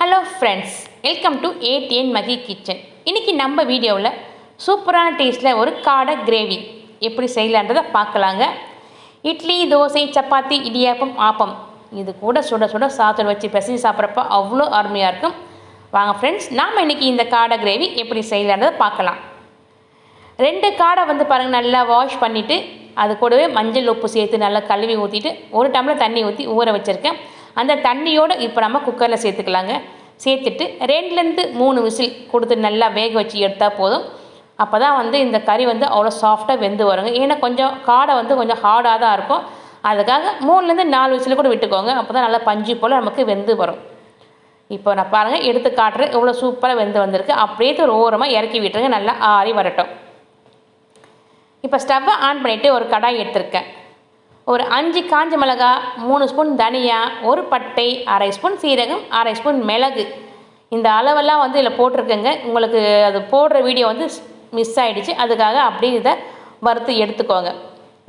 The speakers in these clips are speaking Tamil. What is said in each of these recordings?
Hello friends welcome to ATN Magi kitchen இன்றைக்கி நம்ம வீடியோவில் சூப்பரான டேஸ்ட்டில் ஒரு காடை கிரேவி எப்படி செய்யலான்றதை பார்க்கலாங்க. இட்லி தோசை சப்பாத்தி இடியாப்பம் ஆப்பம். இது கூட சுட சுட சாத்தல் வச்சு பிசைஞ்சு சாப்பிட்றப்ப அவ்வளோ அருமையாக இருக்கும். வாங்க ஃப்ரெண்ட்ஸ் நாம் இன்றைக்கி இந்த காடை கிரேவி எப்படி செய்யலான்றதை பார்க்கலாம். ரெண்டு காடை வந்து பாருங்கள் நல்லா வாஷ் பண்ணிவிட்டு அது கூடவே மஞ்சள் உப்பு சேர்த்து நல்லா கழுவி ஊற்றிட்டு ஒரு டம்ளர் தண்ணி ஊற்றி ஊற வச்சுருக்கேன். அந்த தண்ணியோடு இப்போ நம்ம குக்கரில் சேர்த்துக்கலாங்க. சேர்த்துட்டு ரெண்டுலேருந்து மூணு விசில் கொடுத்து நல்லா வேக வச்சு எடுத்தால் போதும். அப்போ தான் வந்து இந்த கறி வந்து அவ்வளோ சாஃப்டாக வெந்து வருங்க. ஏன்னா கொஞ்சம் காடை வந்து கொஞ்சம் ஹார்டாக தான் இருக்கும். அதுக்காக மூணுலேருந்து நாலு விசில் கூட விட்டுக்கோங்க. அப்போ தான் நல்லா பஞ்சு போல் நமக்கு வெந்து வரும். இப்போ நான் பாருங்கள் எடுத்து காட்டுறேன். எவ்வளோ சூப்பராக வெந்து வந்திருக்கு. அப்படியே ஒரு ஓரமாக இறக்கி விட்டுருங்க. நல்லா ஆறி வரட்டும். இப்போ ஸ்டவ்வை ஆன் பண்ணிவிட்டு ஒரு கடாய் எடுத்திருக்கேன். ஒரு அஞ்சு காஞ்ச மிளகா மூணு ஸ்பூன் தனியா ஒரு பட்டை அரை ஸ்பூன் சீரகம் அரை ஸ்பூன் மிளகு. இந்த அளவெல்லாம் வந்து இதில் போட்டிருக்கேங்க. உங்களுக்கு அது போடுற வீடியோ வந்து மிஸ் ஆகிடுச்சு அதுக்காக அப்படியே இதை வறுத்து எடுத்துக்கோங்க.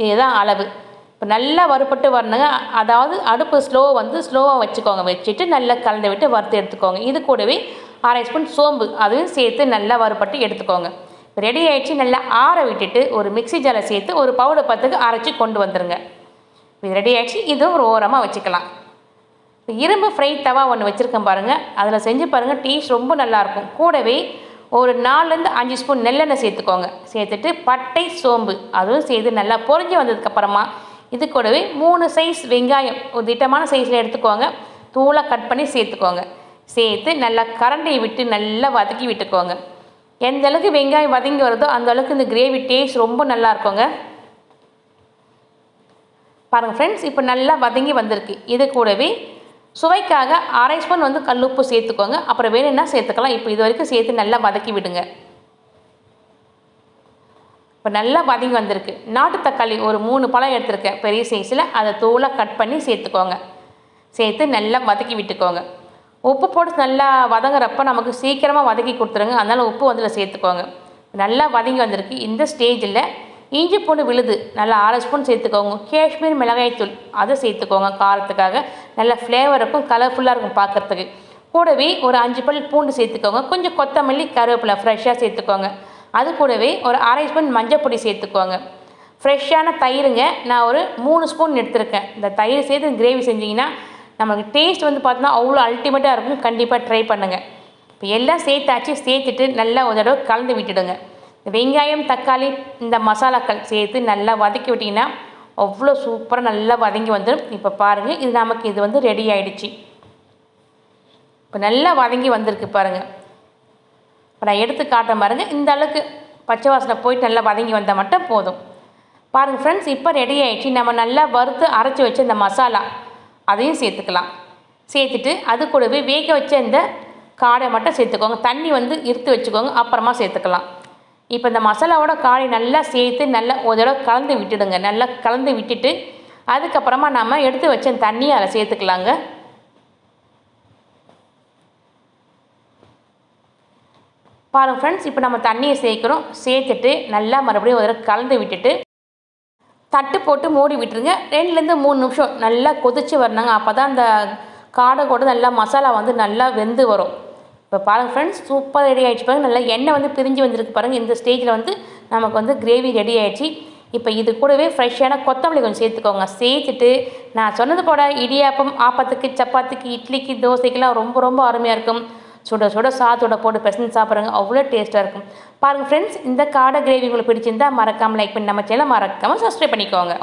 இதுதான் அளவு. இப்போ நல்லா வறுப்பட்டு வரணுங்க. அதாவது அடுப்பு ஸ்லோ வந்து ஸ்லோவாக வச்சுக்கோங்க. வச்சுட்டு நல்லா கலந்து விட்டு வறுத்து எடுத்துக்கோங்க. இது கூடவே அரை ஸ்பூன் சோம்பு. அதையும் சேர்த்து நல்லா வறுப்பட்டு எடுத்துக்கோங்க. ரெடி ஆகிடுச்சு நல்லா ஆற விட்டுட்டு ஒரு மிக்சி ஜாரை சேர்த்து ஒரு பவுடர் பத்துக்கு அரைச்சி கொண்டு வந்துடுங்க இது ரெடி ஆகிடுச்சு இது ஒரு ஓரமாக வச்சுக்கலாம். இப்போ இரும்பு ஃப்ரை தவா ஒன்று வச்சுருக்கேன் பாருங்கள் அதில் செஞ்சு பாருங்கள் டேஸ்ட் ரொம்ப நல்லாயிருக்கும் கூடவே ஒரு நாலுலேருந்து அஞ்சு ஸ்பூன் நெல்லெண்ணெய் சேர்த்துக்கோங்க. சேர்த்துட்டு பட்டை சோம்பு அதுவும் சேர்த்து நல்லா பொறிஞ்சு வந்ததுக்கப்புறமா இது கூடவே மூணு சைஸ் வெங்காயம் ஒரு திட்டமான சைஸில் எடுத்துக்கோங்க. தூளாக கட் பண்ணி சேர்த்துக்கோங்க. சேர்த்து நல்லா கரண்டையை விட்டு நல்லா வதக்கி விட்டுக்கோங்க. எந்த அளவுக்கு வெங்காயம் வதங்கி வருதோ அந்த அளவுக்கு இந்த கிரேவி டேஸ்ட் ரொம்ப நல்லா இருக்குங்க. பாருங்கள் ஃப்ரெண்ட்ஸ் இப்போ நல்லா வதங்கி வந்திருக்கு. இது கூடவே சுவைக்காக அரை ஸ்பூன் வந்து கல்லுப்பு சேர்த்துக்கோங்க. அப்புறம் வேணும்னா சேர்த்துக்கலாம்? இப்போ இது வரைக்கும் சேர்த்து நல்லா வதக்கி விடுங்க. இப்போ நல்லா வதங்கி வந்திருக்கு. நாட்டு தக்காளி ஒரு மூணு பழம் எடுத்திருக்கேன் பெரிய சைஸில் அதை தூளாக கட் பண்ணி சேர்த்துக்கோங்க. சேர்த்து நல்லா வதக்கி விட்டுக்கோங்க. உப்பு போட்டு நல்லா வதங்குறப்ப நமக்கு சீக்கிரமாக வதக்கி கொடுத்துருங்க. அதனால் உப்பு வந்து சேர்த்துக்கோங்க. நல்லா வதங்கி வந்திருக்கு. இந்த ஸ்டேஜில் இஞ்சி பூண்டு விழுது நல்லா அரை ஸ்பூன் சேர்த்துக்கோங்க. காஷ்மீர் மிளகாய்த்தூள் அதை சேர்த்துக்கோங்க காரத்துக்காக. நல்ல ஃப்ளேவருக்கும் கலர்ஃபுல்லாக இருக்கும் பார்க்குறதுக்கு. கூடவே ஒரு அஞ்சு பல் பூண்டு சேர்த்துக்கோங்க. கொஞ்சம் கொத்தமல்லி கருவேப்பிலை ஃப்ரெஷ்ஷாக சேர்த்துக்கோங்க. அது கூடவே ஒரு அரை ஸ்பூன் மஞ்சள் பொடி சேர்த்துக்கோங்க. ஃப்ரெஷ்ஷான தயிருங்க. நான் ஒரு மூணு ஸ்பூன் எடுத்திருக்கேன். இந்த தயிர் சேர்த்து கிரேவி செஞ்சிங்கன்னா நமக்கு டேஸ்ட் வந்து பார்த்தோன்னா அவ்வளோ அல்டிமேட்டாக இருக்கும். கண்டிப்பாக ட்ரை பண்ணுங்கள் இப்போ எல்லாம் சேர்த்தாச்சு சேர்த்துட்டு நல்லா ஒரு தடவை கலந்து விட்டுடுங்க. வெங்காயம் தக்காளி இந்த மசாலாக்கள் சேர்த்து நல்லா வதக்கி விட்டிங்கன்னா அவ்வளோ சூப்பராக நல்லா வதங்கி வந்துடும் இப்போ பாருங்கள் இது நமக்கு இது வந்து ரெடி ஆகிடுச்சு இப்போ நல்லா வதங்கி வந்திருக்கு பாருங்கள் இப்போ நான் எடுத்து காட்டுறேன் பாருங்கள் இந்த அளவுக்கு பச்சை வாசனை போயிட்டு நல்லா வதங்கி வந்தால் மட்டும் போதும். பாருங்கள் ஃப்ரெண்ட்ஸ் இப்போ ரெடி ஆகிடுச்சு நம்ம நல்லா வறுத்து அரைச்சி வச்ச இந்த மசாலா அதையும் சேர்த்துக்கலாம். சேர்த்துட்டு அது கூடவே வேக வச்ச இந்த காடை மட்டும் சேர்த்துக்கோங்க. தண்ணி வந்து இருத்து வச்சுக்கோங்க. அப்புறமா சேர்த்துக்கலாம். இப்போ இந்த மசாலாவோட காளி நல்லா சேர்த்து நல்லா ஒரு தடவை கலந்து விட்டுடுங்க. நல்லா கலந்து விட்டுட்டு அதுக்கப்புறமா நம்ம எடுத்து வச்ச தண்ணியை அதில் சேர்த்துக்கலாங்க. பாருங்கள் ஃப்ரெண்ட்ஸ் இப்போ நம்ம தண்ணியை சேர்க்குறோம். சேர்த்துட்டு நல்லா மறுபடியும் ஒரு தடவை கலந்து விட்டுட்டு தட்டு போட்டு மூடி விட்டுருங்க. ரெண்டுலேருந்து மூணு நிமிஷம் நல்லா கொதிச்சு வரணுங்க. அப்போ தான் அந்த காடை கூட நல்லா மசாலா வந்து நல்லா வெந்து வரும். இப்போ பாருங்கள் ஃப்ரெண்ட்ஸ் சூப்பர் ரெடி ஆகிடுச்சு பாருங்கள் நல்லா எண்ணெய் வந்து பிரிஞ்சு வந்திருக்கு பாருங்கள் இந்த ஸ்டேஜில் வந்து நமக்கு வந்து கிரேவி ரெடி ஆகிடுச்சு இப்போ இது கூடவே ஃப்ரெஷ்ஷான கொத்தமல்லி கொஞ்சம் சேர்த்துக்கோங்க. சேர்த்துட்டு நான் சொன்னது போட இடியாப்பம் ஆப்பத்துக்கு சப்பாத்திக்கு இட்லிக்கு தோசைக்கெல்லாம் ரொம்ப ரொம்ப அருமையாக இருக்கும். சுட சுட சாத்தோட போட்டு பிசைஞ்சு சாப்பிட்றங்க. அவ்வளோ டேஸ்ட்டாக இருக்கும். பாருங்கள் ஃப்ரெண்ட்ஸ் இந்த காடை கிரேவி உங்களுக்கு பிடிச்சிருந்தா மறக்காமல் லைக் பண்ணி நம்ம சேனல் மறக்காமல் சப்ஸ்கிரைப் பண்ணிக்கோங்க.